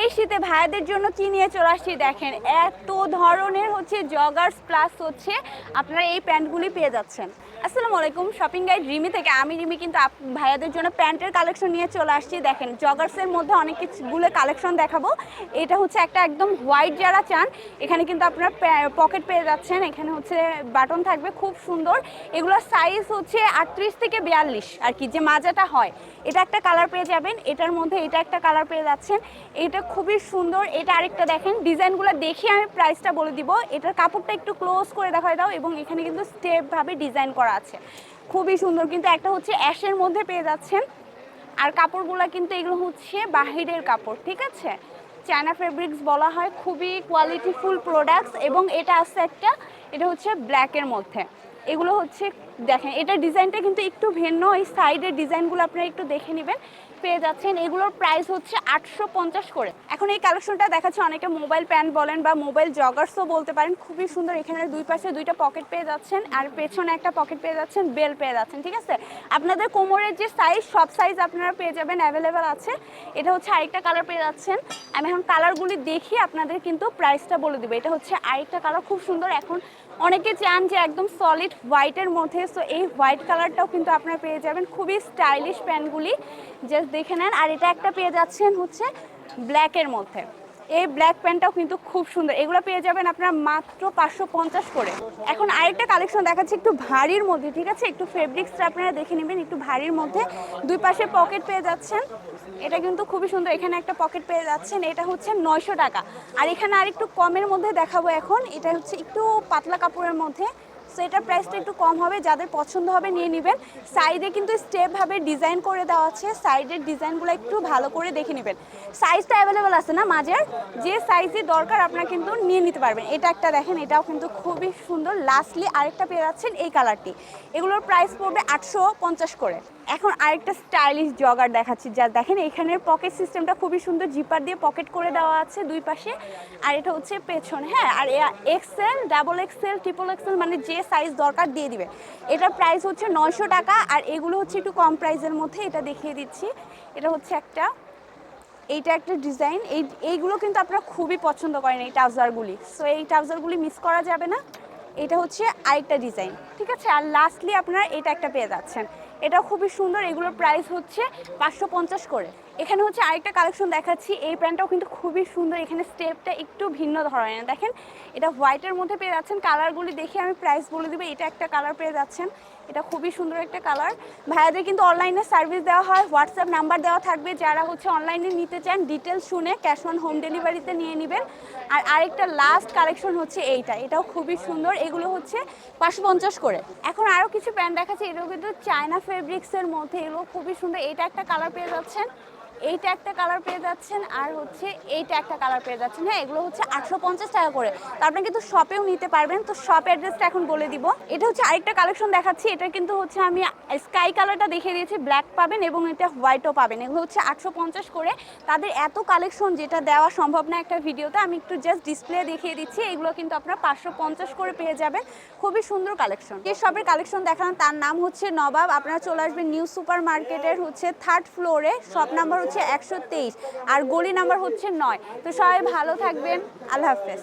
এই শীতে ভাইয়াদের জন্য কি নিয়ে চলে আসছি দেখেন, এত ধরনের হচ্ছে জগার্স প্লাস হচ্ছে আপনারা এই প্যান্টগুলি পেয়ে যাচ্ছেন। আসসালামু আলাইকুম শপিং গাইড রিমি থেকে আমি রিমি কিন্তু ভাইয়াদের জন্য প্যান্টের কালেকশন নিয়ে চলে আসছি। দেখেন জগার্সের মধ্যে অনেক কিছুগুলো কালেকশন দেখাবো। এটা হচ্ছে একটা একদম হোয়াইট যারা চান, এখানে কিন্তু আপনারা পকেট পেয়ে যাচ্ছেন। এখানে হচ্ছে বাটন থাকবে খুব সুন্দর। এগুলোর সাইজ হচ্ছে আটত্রিশ থেকে বিয়াল্লিশ আর কি, যে মাজাটা হয়। এটা একটা কালার পেয়ে যাবেন, এটার মধ্যে এটা একটা কালার পেয়ে যাচ্ছেন। এটা খুবই সুন্দর। এটা আরেকটা দেখেন, ডিজাইনগুলো দেখে আমি প্রাইসটা বলে দিব। এটার কাপড়টা একটু ক্লোজ করে দেখায় দাও এবং এখানে কিন্তু স্টেপভাবে ডিজাইন করা আছে। খুবই সুন্দর, কিন্তু একটা হচ্ছে অ্যাশের মধ্যে পেয়ে যাচ্ছেন। আর কাপড়গুলো কিন্তু এগুলো হচ্ছে বাহিরের কাপড়, ঠিক আছে? চায়না ফেব্রিক্স বলা হয়, খুবই কোয়ালিটিফুল প্রোডাক্টস এবং এটা আছে একটা, এটা হচ্ছে ব্ল্যাকের মধ্যে। এগুলো হচ্ছে, দেখেন এটা ডিজাইনটা কিন্তু একটু ভিন্ন, এই সাইডের ডিজাইনগুলো আপনারা একটু দেখে নেবেন। পেয়ে যাচ্ছেন। এগুলোর প্রাইস হচ্ছে আটশো পঞ্চাশ করে। এখন এই কালেকশনটা দেখাচ্ছে অনেকে মোবাইল প্যান্ট বলেন বা মোবাইল জগার্সও বলতে পারেন। খুবই সুন্দর। এখানে দুই পাশে দুইটা পকেট পেয়ে যাচ্ছেন আর পেছনে একটা পকেট পেয়ে যাচ্ছেন বেল পেয়ে যাচ্ছেন, ঠিক আছে? আপনাদের কোমরের যে সাইজ সব সাইজ আপনারা পেয়ে যাবেন অ্যাভেলেবেল আছে। এটা হচ্ছে আরেকটা কালার পেয়ে যাচ্ছেন। আমি এখন কালারগুলি দেখি আপনাদের কিন্তু প্রাইসটা বলে দেবো। এটা হচ্ছে আরেকটা কালার খুব সুন্দর। এখন অনেকে চান যে একদম সলিড হোয়াইটের মধ্যে। সো এই হোয়াইট কালারটাও কিন্তু আপনারা পেয়ে যাবেন। খুবই স্টাইলিশ প্যান্টগুলি জাস্ট দেখে নেন। আর এটা একটা পেয়ে যাচ্ছেন হচ্ছে ব্ল্যাকের মধ্যে। এই ব্ল্যাক প্যান্টটাও কিন্তু খুব সুন্দর। এগুলো পেয়ে যাবেন আপনারা মাত্র পাঁচশো পঞ্চাশ করে। এখন আরেকটা কালেকশন দেখাচ্ছে একটু ভারীর মধ্যে, ঠিক আছে? একটু ফেব্রিক্সটা আপনারা দেখে নেবেন, একটু ভারীর মধ্যে। দুই পাশে পকেট পেয়ে যাচ্ছেন। এটা কিন্তু খুবই সুন্দর। এখানে একটা পকেট পেয়ে যাচ্ছেন। এটা হচ্ছে নয়শো টাকা। আর এখানে আরেকটু কমের মধ্যে দেখাবো এখন। এটা হচ্ছে একটু পাতলা কাপড়ের মধ্যে। সো এটার প্রাইসটা একটু কম হবে, যাদের পছন্দ হবে নিয়ে নেবেন। সাইডে কিন্তু স্টেপভাবে ডিজাইন করে দেওয়া আছে। সাইডের ডিজাইনগুলো একটু ভালো করে দেখে নেবেন। সাইজটা অ্যাভেলেবেল আছে না মাঝের? যে সাইজই দরকার, আপনারা কিন্তু নিয়ে নিতে পারবেন। এটা একটা দেখেন, এটাও কিন্তু খুবই সুন্দর। লাস্টলি আরেকটা পেয়ে যাচ্ছেন এই কালারটি এগুলোর প্রাইস পড়বে আটশো পঞ্চাশ করে। এখন আরেকটা স্টাইলিশ জগার দেখাচ্ছি, যা দেখেন এখানের পকেট সিস্টেমটা খুবই সুন্দর জিপার দিয়ে পকেট করে দেওয়া আছে দুই পাশে, আর এটা হচ্ছে পেছন হ্যাঁ আর XL double XL triple XL মানে যে সাইজ দরকার দিয়ে দিবে। এটার প্রাইস হচ্ছে নয়শো টাকা, আর এগুলো হচ্ছে একটু কম প্রাইসের মধ্যে এটা দেখিয়ে দিচ্ছি। এটা হচ্ছে একটা, এইটা একটা ডিজাইন এই, এইগুলো কিন্তু আপনারা খুবই পছন্দ করেন এই ট্রাউজারগুলি। সো এই ট্রাউজারগুলি মিস করা যাবে না, এটা হচ্ছে আরেকটা ডিজাইন ঠিক আছে? আর লাস্টলি আপনারা এটা একটা পেয়ে যাচ্ছেন। এটা খুবই সুন্দর এগুলোর প্রাইস হচ্ছে পাঁচশো পঞ্চাশ করে। এখানে হচ্ছে আরেকটা কালেকশন দেখাচ্ছি। এই প্যান্টটাও কিন্তু খুবই সুন্দর। এখানে স্টেপটা একটু ভিন্ন ধরনের। দেখেন, এটা হোয়াইটের মধ্যে পেয়ে যাচ্ছেন। কালারগুলি দেখে আমি প্রাইস বলে দেবো। এটা একটা কালার পেয়ে যাচ্ছেন। এটা খুবই সুন্দর একটা কালার ভাইয়াদের কিন্তু অনলাইনে সার্ভিস দেওয়া হয়। হোয়াটসঅ্যাপ নাম্বার দেওয়া থাকবে। যারা হচ্ছে অনলাইনে নিতে চান ডিটেলস শুনে ক্যাশ অন হোম ডেলিভারিতে নিয়ে নেবেন। আর আরেকটা লাস্ট কালেকশন হচ্ছে এইটা। এটাও খুবই সুন্দর। এগুলো হচ্ছে পাঁচশো পঞ্চাশ করে। এখন আরও কিছু প্যান্ট দেখাচ্ছে। এগুলো কিন্তু চায়না ফেব্রিক্সের মধ্যে। এগুলো খুবই সুন্দর। এটা একটা কালার পেয়ে যাচ্ছেন। এইটা একটা কালার পেয়ে যাচ্ছেন আর হচ্ছে এইটা একটা কালার পেয়ে যাচ্ছেন। হ্যাঁ এগুলো হচ্ছে আটশো পঞ্চাশ টাকা করে। তো আপনি কিন্তু শপেও নিতে পারবেন। তো শপ অ্যাড্রেসটা এখন বলে দিব। এটা হচ্ছে আরেকটা কালেকশন দেখাচ্ছি। এটা কিন্তু হচ্ছে আমি স্কাই কালারটা দেখিয়ে দিয়েছি। ব্ল্যাক পাবেন এবং এটা হোয়াইটও পাবেন। এগুলো হচ্ছে আটশো পঞ্চাশ করে। তাদের এত কালেকশন যেটা দেওয়া সম্ভব না একটা ভিডিওতে। আমি একটু জাস্ট ডিসপ্লে দেখিয়ে দিচ্ছি। এগুলো কিন্তু আপনার পাঁচশো পঞ্চাশ করে পেয়ে যাবেন। খুবই সুন্দর কালেকশন যে শপের কালেকশন দেখানো তার নাম হচ্ছে নবাব। আপনারা চলে আসবেন নিউ সুপার মার্কেটের হচ্ছে থার্ড ফ্লোরে শপ নাম্বার হচ্ছে একশো তেইশ আর গলি নাম্বার হচ্ছে নয়। তো সবাই ভালো থাকবেন আল্লাহ হাফেজ।